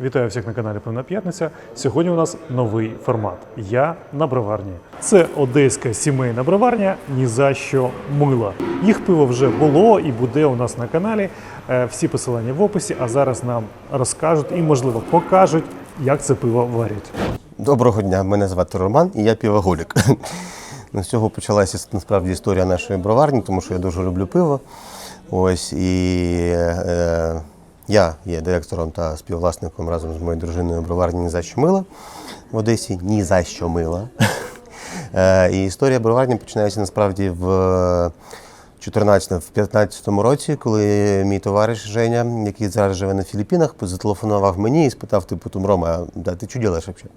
Вітаю всіх на каналі Певна П'ятниця. Сьогодні у нас новий формат. Я на броварні. Це одеська сімейна броварня ні за що мила. Їх пиво вже було і буде у нас на каналі. Е, Всі посилання в описі. А зараз нам розкажуть і, можливо, покажуть, як це пиво варять. Доброго дня, мене звати Роман і я півоголік. Ну, З цього почалася насправді історія нашої броварні, тому що я дуже люблю пиво. Ось і е, я є директором та співвласником разом з моєю дружиною броварні «Ні за що мила в Одесі. Ні за що мила. Е, і історія броварні починається насправді в 14-15 році, коли мій товариш Женя, який зараз живе на Філіппінах, зателефонував мені і спитав, типу, «Том, Рома, да, ти що робиш взагалі?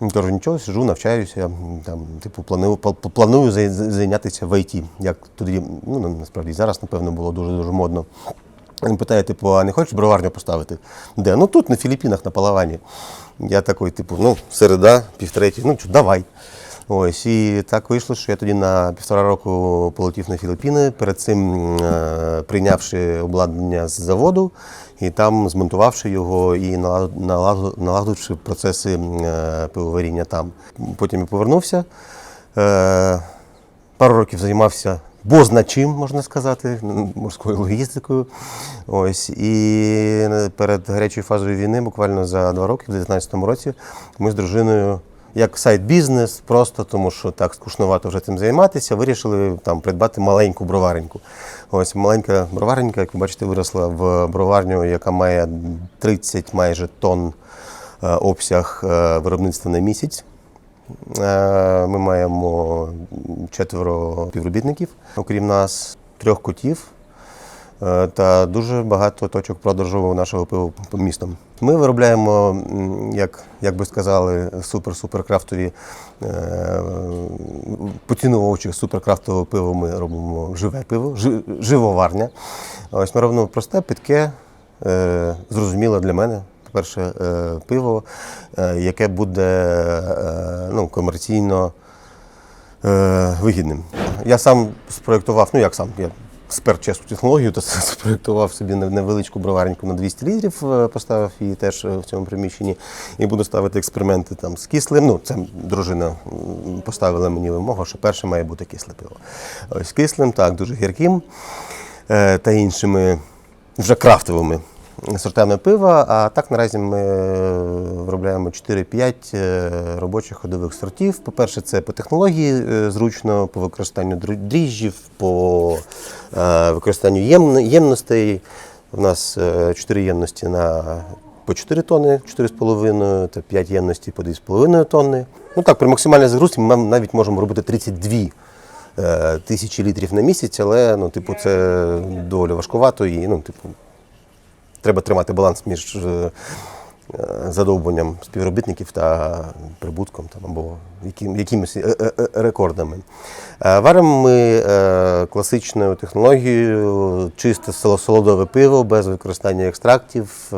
Я кажу, нічого, сижу, навчаюся, там, типу, планую, планую зайнятися в ІТ. Як тоді, ну насправді зараз, напевно, було дуже-дуже модно. Він питає, типу, а не хочеш броварню поставити? Де? Ну тут, на Філіппінах, на Палавані. Я такий, типу, ну, середа, півтретій, ну, давай. Ось, і так вийшло, що я тоді на півтора року полетів на Філіппіни, перед цим е, прийнявши обладнання з заводу і там змонтувавши його і налагодивши процеси е, пивоваріння там. Потім я повернувся. Е, пару років займався бозна чим, можна сказати, морською логістикою. Ось. І перед гарячою фазою війни, буквально за два роки, в 2019 році, ми з дружиною. Як сайт-бізнес, просто тому що так скучновато вже цим займатися, вирішили там придбати маленьку бровареньку. Ось маленька броваренька, як ви бачите, виросла в броварню, яка має 30 майже тонн е, обсяг е, виробництва на місяць. Е, Ми маємо четверо співробітників, окрім нас, трьох котів е, та дуже багато точок продажу нашого пива по містам. Ми виробляємо, як, як би сказали, супер-супер крафтові е, поціновувачі суперкрафтового пива. Ми робимо живе пиво, жи- живоварня. Ось ми робимо просте, питке, е, зрозуміле для мене. По-перше, е, пиво, яке буде ну, комерційно е, вигідним. Я сам спроєктував, ну як сам, я спер чесну технологію, то спроєктував собі невеличку бровареньку на 200 літрів, е, поставив її теж е, в цьому приміщенні. І буду ставити експерименти там з кислим. Ну, це дружина поставила мені вимогу, що перше має бути кисле пиво. Ось кислим, так, дуже гірким е, та іншими вже крафтовими сортами пива. А так наразі ми е, виробляємо 4-5 е, робочих ходових сортів. По-перше, це по технології е, зручно, по використанню дріжджів, по використанню ємностей. У нас 4 ємності на по 4 тонни, 4,5 та 5 ємностей по 2,5 тонни. Ну так, при максимальній загрузці ми навіть можемо робити 32 е, тисячі літрів на місяць, але ну, типу, це доволі важкувато і ну, типу, треба тримати баланс між е, е, співробітників та прибутком там, або яким, якимись е, рекордами. Варимо ми класичною технологією чисте солодове пиво без використання екстрактів,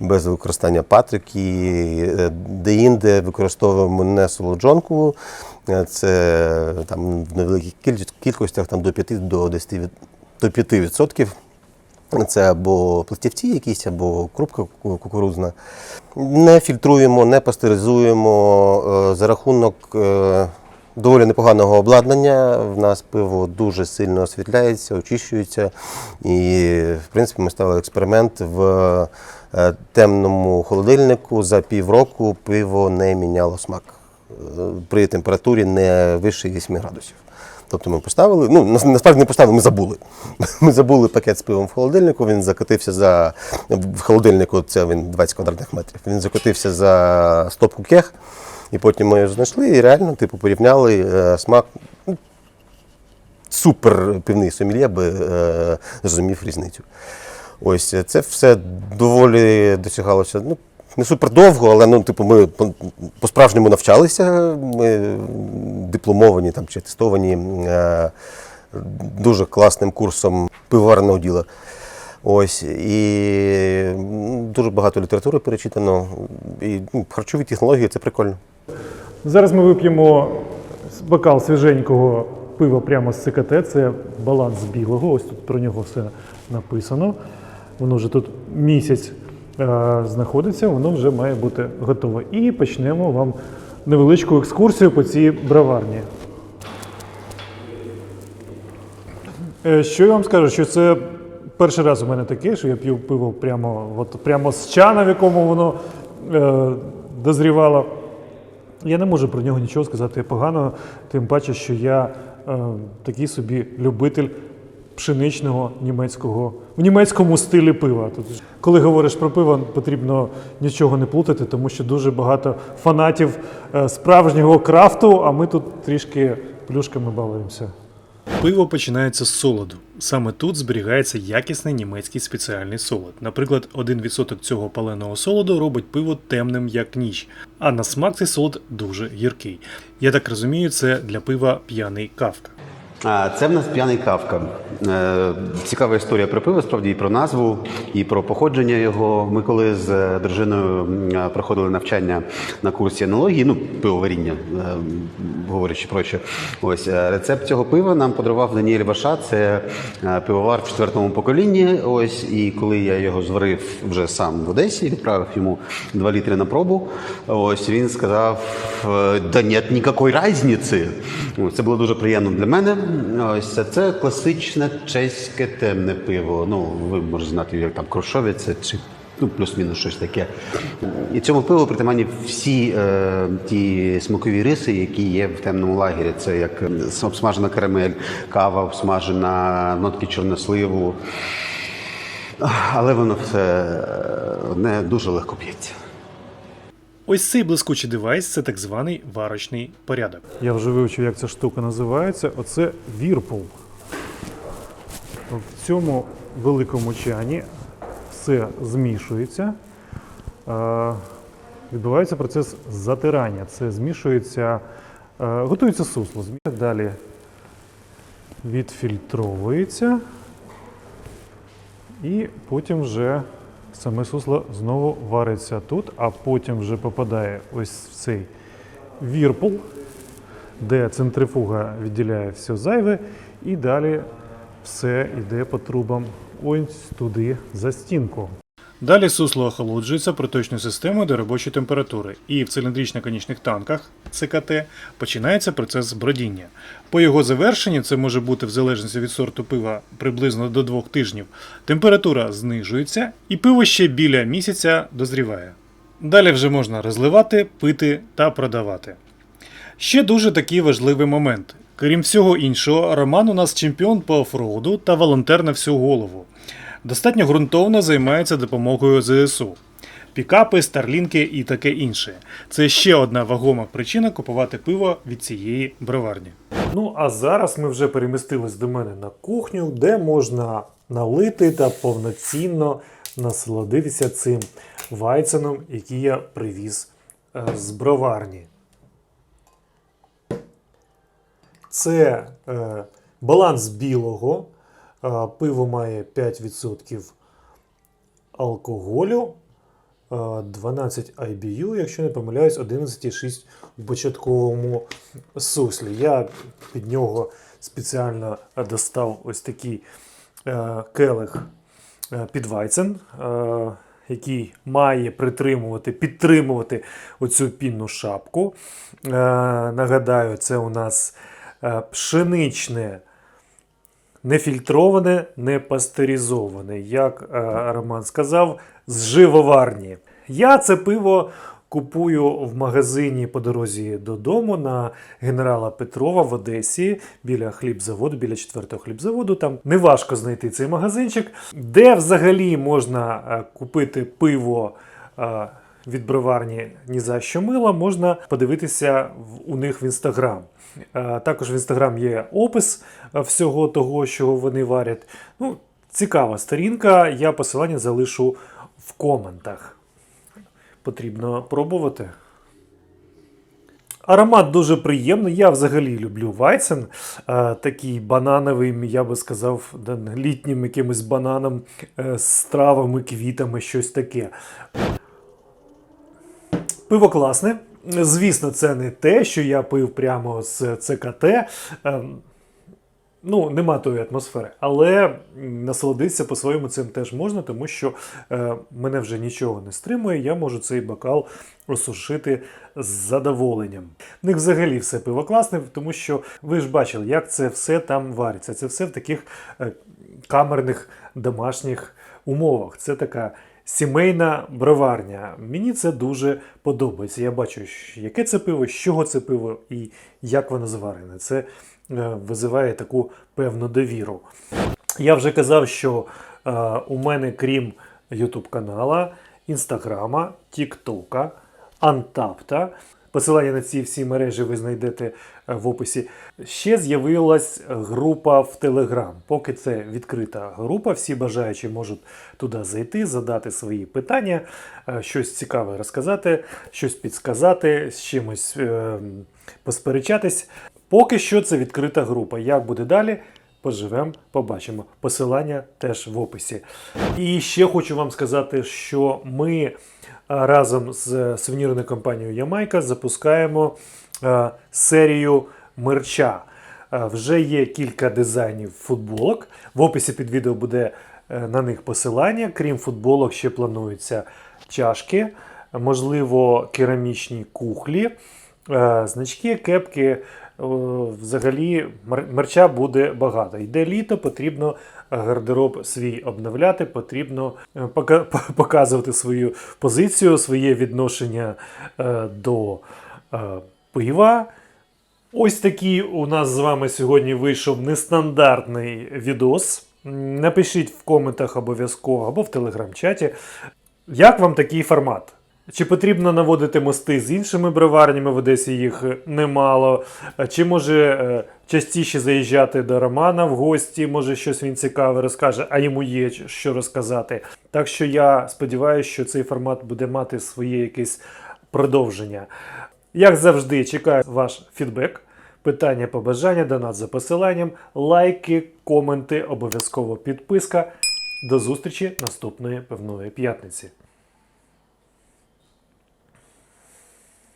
без використання патрики. Де-інде використовуємо не солоджонку, це там, в невеликих кількостях там, до 5 до 10 до 5%. Це або пластівці якісь, або крупка ку- кукурудзна. Не фільтруємо, не пастеризуємо. Е, За рахунок е, доволі непоганого обладнання в нас пиво дуже сильно освітляється, очищується. І, в принципі, ми ставили експеримент в е, темному холодильнику. За півроку пиво не міняло смак при температурі не вище 8 градусів. Тобто ми поставили, ну насправді не поставили, ми забули. Ми забули пакет з пивом в холодильнику, він закотився за в холодильнику, це він 20 квадратних метрів. Він закотився за стопку кех, і потім ми його знайшли і реально, типу, порівняли е, смак. Ну, Супер пивний сомельє би е, зрозумів різницю. Ось це все доволі досягалося. Ну, не супер довго, але ну, типу, ми по- по-справжньому навчалися. Ми дипломовані там, чи тестовані е, дуже класним курсом пивоварного діла. Ось, і дуже багато літератури перечитано. І ну, харчові технології це прикольно. Зараз ми вип'ємо бокал свіженького пива прямо з ЦКТ. Це баланс білого. Ось тут про нього все написано. Воно вже тут місяць знаходиться, воно вже має бути готове. І почнемо вам невеличку екскурсію по цій броварні. Е, Що я вам скажу, що це перший раз у мене таке, що я п'ю пиво прямо, от, прямо з чана, в якому воно е, дозрівало. Я не можу про нього нічого сказати поганого, тим паче, що я е, такий собі любитель пшеничного німецького в німецькому стилі пива. Тут, коли говориш про пиво, потрібно нічого не плутати, тому що дуже багато фанатів е, справжнього крафту, а ми тут трішки плюшками балуємося. Пиво починається з солоду. Саме тут зберігається якісний німецький спеціальний солод. Наприклад, 1% цього паленого солоду робить пиво темним як ніч, а на смак цей солод дуже гіркий. Я так розумію, це для пива п'яний кавка. Це в нас п'яний кавка. Е, Цікава історія про пиво, справді і про назву, і про походження його. Ми коли з е, дружиною проходили навчання на курсі енології, ну пивоваріння, е, говорячи проще. Ось е, рецепт цього пива нам подарував Даніель Баша. Це е, пивовар в четвертому поколінні. Ось і коли я його зварив вже сам в Одесі, відправив йому 2 літри на пробу. Ось він сказав: е, да нет ніякої різниці. Це було дуже приємно для мене. Ось це, класичне чеське темне пиво. Ну, ви можете знати, як там Крушовець чи ну, плюс-мінус щось таке. І цьому пиву притаманні всі е, ті смакові риси, які є в темному лагері. Це як обсмажена карамель, кава, обсмажена нотки чорносливу. Але воно все е, не дуже легко п'ється. Ось цей блискучий девайс це так званий варочний порядок. Я вже вивчив, як ця штука називається. Оце вірпул. В цьому великому чані все змішується. Відбувається процес затирання. Це змішується, готується сусло. Далі відфільтровується. І потім вже саме сусло знову вариться тут, а потім вже попадає ось в цей вірпул, де центрифуга відділяє все зайве, і далі все йде по трубам ось туди за стінку. Далі сусло охолоджується проточною системою до робочої температури, і в циліндрично-конічних танках ЦКТ починається процес бродіння. По його завершенні, це може бути в залежності від сорту пива приблизно до двох тижнів, температура знижується, і пиво ще біля місяця дозріває. Далі вже можна розливати, пити та продавати. Ще дуже такий важливий момент. Крім всього іншого, Роман у нас чемпіон по офроуду та волонтер на всю голову. Достатньо ґрунтовно займається допомогою ЗСУ. Пікапи, старлінки і таке інше. Це ще одна вагома причина купувати пиво від цієї броварні. Ну а зараз ми вже перемістились до мене на кухню, де можна налити та повноцінно насолодитися цим вайценом, який я привіз е, з броварні. Це е, баланс білого. Пиво має 5% алкоголю, е, 12 IBU, якщо не помиляюсь, 11,6 у початковому суслі. Я під нього спеціально достав ось такий е, келих е, під Вайцен, е, який має притримувати, підтримувати оцю пінну шапку. Нагадаю, це у нас пшеничне. Нефільтроване, не пастеризоване, як е, Роман сказав, з живоварні. Я це пиво купую в магазині по дорозі додому на генерала Петрова в Одесі біля хлібзаводу, біля четвертого хлібзаводу. Там неважко знайти цей магазинчик, де взагалі можна е, купити пиво. Від броварні ні за що мила, можна подивитися у них в інстаграм. Е, Також в інстаграм є опис е, всього того, що вони варять. Ну, цікава сторінка. Я посилання залишу в коментах. Потрібно пробувати. Аромат дуже приємний. Я взагалі люблю Вайцен. Е, такий банановий, я би сказав, літнім якимось бананом з травами, квітами, щось таке. Пиво класне. Звісно, це не те, що я пив прямо з ЦКТ. Ем, ну, нема тої атмосфери. Але насолодитися по-своєму цим теж можна, тому що е, мене вже нічого не стримує, я можу цей бокал осушити з задоволенням. В них взагалі все пиво класне, тому що ви ж бачили, як це все там вариться. Це все в таких е, камерних домашніх умовах. Це така сімейна броварня. Мені це дуже подобається. Я бачу, яке це пиво, з чого це пиво і як воно зварене. Це е, визиває таку певну довіру. Я вже казав, що е, у мене, крім YouTube канала, Інстаграма, Тіктока, Антапта. Посилання на ці всі мережі ви знайдете е, в описі. Ще з'явилась група в Телеграм. Поки це відкрита група, всі бажаючі можуть туди зайти, задати свої питання, е, щось цікаве розказати, щось підсказати, з чимось е, посперечатись. Поки що це відкрита група. Як буде далі? Поживемо, побачимо. Посилання теж в описі. І ще хочу вам сказати, що ми е, разом з сувенірною компанією Ямайка запускаємо е, серію мерча. Е, Вже є кілька дизайнів футболок. В описі під відео буде на них посилання. Крім футболок, ще плануються чашки, можливо, керамічні кухлі, значки, кепки. О, Взагалі мерча буде багато. Йде літо, потрібно е, гардероб свій обновляти, потрібно е, пока- по- показувати свою позицію, своє відношення е, до е, пива. Ось такий у нас з вами сьогодні вийшов нестандартний відос. Напишіть в коментах обов'язково або в телеграм-чаті, як вам такий формат? Чи потрібно наводити мости з іншими броварнями в Одесі їх е, немало? Е, Чи може е, частіше заїжджати до Романа в гості? Може щось він цікаве розкаже, а йому є що розказати. Так що я сподіваюся, що цей формат буде мати своє якесь продовження. Як завжди, чекаю ваш фідбек, питання, побажання, донат за посиланням, лайки, коменти, обов'язково підписка. До зустрічі наступної певної п'ятниці.